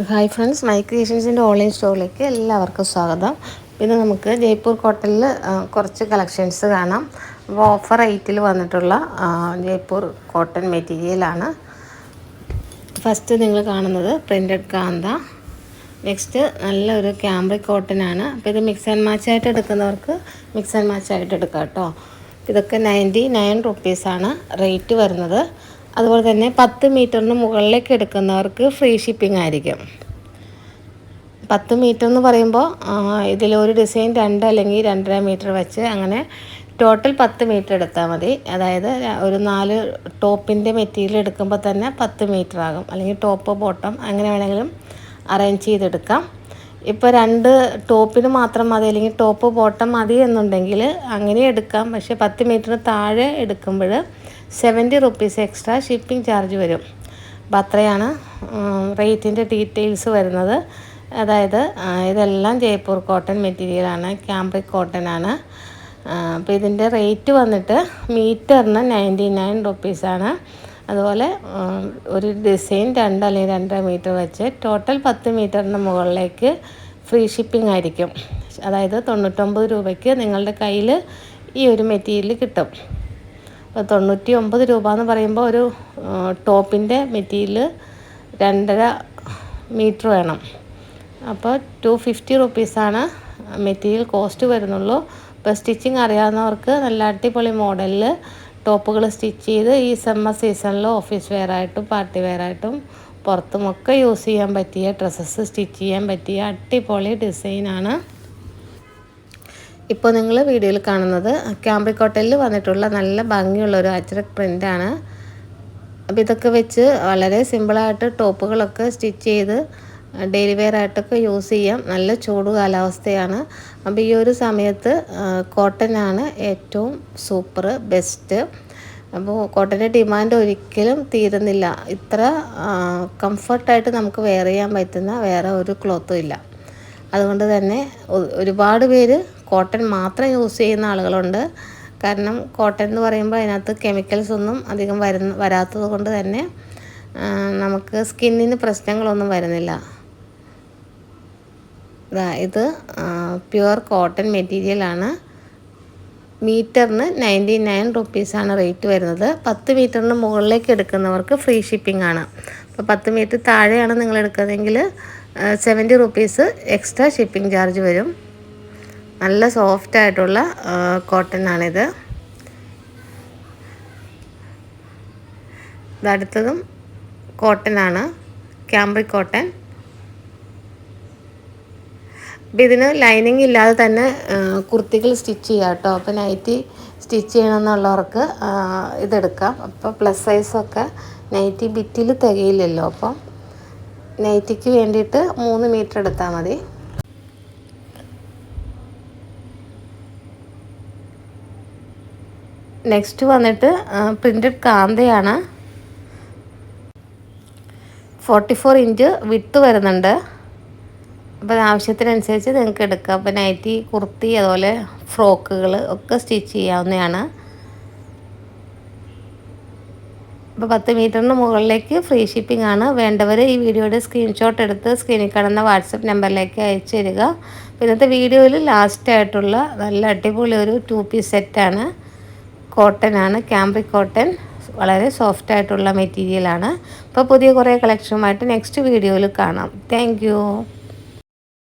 Hi friends my ക്രിയേഷൻസിന്റെ online സ്റ്റോറിലേക്ക് എല്ലാവർക്കും സ്വാഗതം. പിന്നെ നമുക്ക് ജയ്പൂർ കോട്ടണിൽ കുറച്ച് കളക്ഷൻസ് കാണാം. അപ്പോൾ ഓഫർ റേറ്റിൽ വന്നിട്ടുള്ള ജയ്പൂർ കോട്ടൺ മെറ്റീരിയലാണ് ഫസ്റ്റ് നിങ്ങൾ കാണുന്നത് പ്രിന്റഡ് കാന്ത. നെക്സ്റ്റ് നല്ലൊരു ക്യാമ്പ്രിക് കോട്ടൺ ആണ്. അപ്പോൾ ഇത് മിക്സ് ആൻഡ് മാച്ച് ആയിട്ട് എടുക്കുന്നവർക്ക് മിക്സ് ആൻഡ് മാച്ച് ആയിട്ട് എടുക്കാം കേട്ടോ. ഇതൊക്കെ നയന്റി നയൻ റുപ്പീസാണ് റേറ്റ് വരുന്നത്. അതുപോലെ തന്നെ പത്ത് മീറ്ററിന് മുകളിലേക്ക് എടുക്കുന്നവർക്ക് ഫ്രീ ഷിപ്പിംഗ് ആയിരിക്കും. പത്ത് മീറ്റർ എന്ന് പറയുമ്പോൾ ഇതിലൊരു ഡിസൈൻ രണ്ട് അല്ലെങ്കിൽ രണ്ടര മീറ്റർ വെച്ച് അങ്ങനെ ടോട്ടൽ പത്ത് മീറ്റർ എടുത്താൽ മതി. അതായത് ഒരു നാല് ടോപ്പിന്റെ മെറ്റീരിയൽ എടുക്കുമ്പോൾ തന്നെ പത്ത് മീറ്റർ ആകും. അല്ലെങ്കിൽ ടോപ്പ് ബോട്ടം അങ്ങനെ വേണമെങ്കിലും അറേഞ്ച് ചെയ്തെടുക്കാം. ഇപ്പോൾ രണ്ട് ടോപ്പിന് മാത്രം മതി അല്ലെങ്കിൽ ടോപ്പ് ബോട്ടം മതി എന്നുണ്ടെങ്കിൽ അങ്ങനെ എടുക്കാം. പക്ഷേ പത്ത് മീറ്ററിന് താഴെ എടുക്കുമ്പോൾ seventy rupees extra shipping charge വരും. അപ്പം അത്രയാണ് റേറ്റിന്റെ ഡീറ്റെയിൽസ് വരുന്നത്. അതായത് ഇതെല്ലാം ജയ്പൂർ കോട്ടൺ മെറ്റീരിയലാണ് ക്യാമ്പ്രിക് കോട്ടൺ ആണ്. അപ്പോൾ ഇതിന്റെ റേറ്റ് വന്നിട്ട് മീറ്ററിന് നയന്റി നയൻ റുപ്പീസാണ് അതുപോലെ ഒരു ഡിസൈൻ രണ്ട് അല്ലെങ്കിൽ രണ്ടര മീറ്റർ വെച്ച് ടോട്ടൽ പത്ത് മീറ്ററിന് മുകളിലേക്ക് ഫ്രീ ഷിപ്പിംഗ് ആയിരിക്കും. അതായത് തൊണ്ണൂറ്റൊമ്പത് രൂപയ്ക്ക് നിങ്ങളുടെ കയ്യിൽ ഈ ഒരു മെറ്റീരിയൽ കിട്ടും. അപ്പോൾ തൊണ്ണൂറ്റി ഒമ്പത് രൂപ എന്ന് പറയുമ്പോൾ ഒരു ടോപ്പിന്റെ മെറ്റീരിയൽ രണ്ടര മീറ്റർ വേണം. അപ്പോൾ ടു ഫിഫ്റ്റി റുപ്പീസാണ് മെറ്റീരിയൽ കോസ്റ്റ് വരുന്നുള്ളൂ. ഇപ്പോൾ സ്റ്റിച്ചിങ് അറിയാവുന്നവർക്ക് നല്ല അടിപൊളി മോഡലിൽ ടോപ്പുകൾ സ്റ്റിച്ച് ചെയ്ത് ഈ സമ്മർ സീസണിൽ ഓഫീസ് വെയർ ആയിട്ടും പാർട്ടി വെയർ ആയിട്ടും പുറത്തുമൊക്കെ യൂസ് ചെയ്യാൻ പറ്റിയ ഡ്രസ്സസ് സ്റ്റിച്ച് ചെയ്യാൻ പറ്റിയ അടിപൊളി ഡിസൈനാണ് ഇപ്പോൾ നിങ്ങൾ വീഡിയോയിൽ കാണുന്നത് ക്യാമ്പിക്കോട്ടയിൽ വന്നിട്ടുള്ള നല്ല ഭംഗിയുള്ള ഒരു അച്ചറക് പ്രിന്റാണ് അപ്പോൾ ഇതൊക്കെ വെച്ച് വളരെ സിമ്പിളായിട്ട് ടോപ്പുകളൊക്കെ സ്റ്റിച്ച് ചെയ്ത് ഡെയിലി വെയർ ആയിട്ടൊക്കെ യൂസ് ചെയ്യാം. നല്ല ചൂട് കാലാവസ്ഥയാണ്. അപ്പോൾ ഈ ഒരു സമയത്ത് കോട്ടൺ ആണ് ഏറ്റവും സൂപ്പർ ബെസ്റ്റ് അപ്പോൾ കോട്ടന്റെ ഡിമാൻഡ് ഒരിക്കലും തീരുന്നില്ല. ഇത്ര കംഫർട്ടായിട്ട് നമുക്ക് വെയർ ചെയ്യാൻ പറ്റുന്ന വേറെ ഒരു ക്ലോത്തും ഇല്ല. അതുകൊണ്ട് തന്നെ ഒരുപാട് പേര് കോട്ടൺ മാത്രം യൂസ് ചെയ്യുന്ന ആളുകളുണ്ട്. കാരണം കോട്ടൺ എന്ന് പറയുമ്പോൾ അതിനകത്ത് കെമിക്കൽസ് ഒന്നും അധികം വരുന്ന വരാത്തത് കൊണ്ട് തന്നെ നമുക്ക് സ്കിന്നിന് പ്രശ്നങ്ങളൊന്നും വരുന്നില്ല. ഇത് പ്യുവർ കോട്ടൺ മെറ്റീരിയലാണ് മീറ്ററിന് നയന്റി നയൻ റുപ്പീസാണ് റേറ്റ് വരുന്നത്. പത്ത് മീറ്ററിന് മുകളിലേക്ക് എടുക്കുന്നവർക്ക് ഫ്രീ ഷിപ്പിംഗ് ആണ്. അപ്പോൾ പത്ത് മീറ്റർ താഴെയാണ് നിങ്ങൾ എടുക്കുന്നതെങ്കിൽ seventy rupees extra shipping charge വരും. നല്ല സോഫ്റ്റ് ആയിട്ടുള്ള കോട്ടൺ ആണിത്. ഇത് അടുത്തതും കോട്ടൺ ആണ്. ക്യാമ്പ്രിക് കോട്ടൺ അപ്പോൾ ഇതിന് ലൈനിങ് ഇല്ലാതെ തന്നെ കുർത്തികൾ സ്റ്റിച്ച് ചെയ്യാം കേട്ടോ. അപ്പോൾ നൈറ്റി സ്റ്റിച്ച് ചെയ്യണമെന്നുള്ളവർക്ക് ഇതെടുക്കാം. അപ്പോൾ പ്ലസ് സൈസൊക്കെ നൈറ്റി ബിറ്റിൽ തികയില്ലല്ലോ. അപ്പം നൈറ്റിക്ക് വേണ്ടിയിട്ട് മൂന്ന് മീറ്റർ എടുത്താൽ മതി. നെക്സ്റ്റ് വന്നിട്ട് പ്രിന്റഡ് കാന്തയാണ്. ഫോർട്ടി ഫോർ ഇഞ്ച് വിത്ത് വരുന്നുണ്ട്. അപ്പോൾ ആവശ്യത്തിനനുസരിച്ച് നിങ്ങൾക്ക് എടുക്കാം. അപ്പോൾ നൈറ്റി കുർത്തി അതുപോലെ ഫ്രോക്കുകൾ ഒക്കെ സ്റ്റിച്ച് ചെയ്യാവുന്നതാണ്. അപ്പോൾ പത്ത് മീറ്ററിന് മുകളിലേക്ക് ഫ്രീ ഷിപ്പിംഗ് ആണ്. വേണ്ടവർ ഈ വീഡിയോയുടെ സ്ക്രീൻഷോട്ട് എടുത്ത് സ്ക്രീനിൽ കാണുന്ന വാട്സപ്പ് നമ്പറിലേക്ക് അയച്ചു തരിക. ഇന്നത്തെ വീഡിയോയിൽ ലാസ്റ്റ് ആയിട്ടുള്ള നല്ല അടിപൊളി ഒരു ടു പീസ് സെറ്റാണ് കോട്ടൺ ആണ്. ക്യാമ്പ്രിക് കോട്ടൺ വളരെ സോഫ്റ്റ് ആയിട്ടുള്ള മെറ്റീരിയലാണ് അപ്പോൾ പുതിയ കുറേ കളക്ഷനുമായിട്ട് നെക്സ്റ്റ് വീഡിയോയിൽ കാണാം. താങ്ക്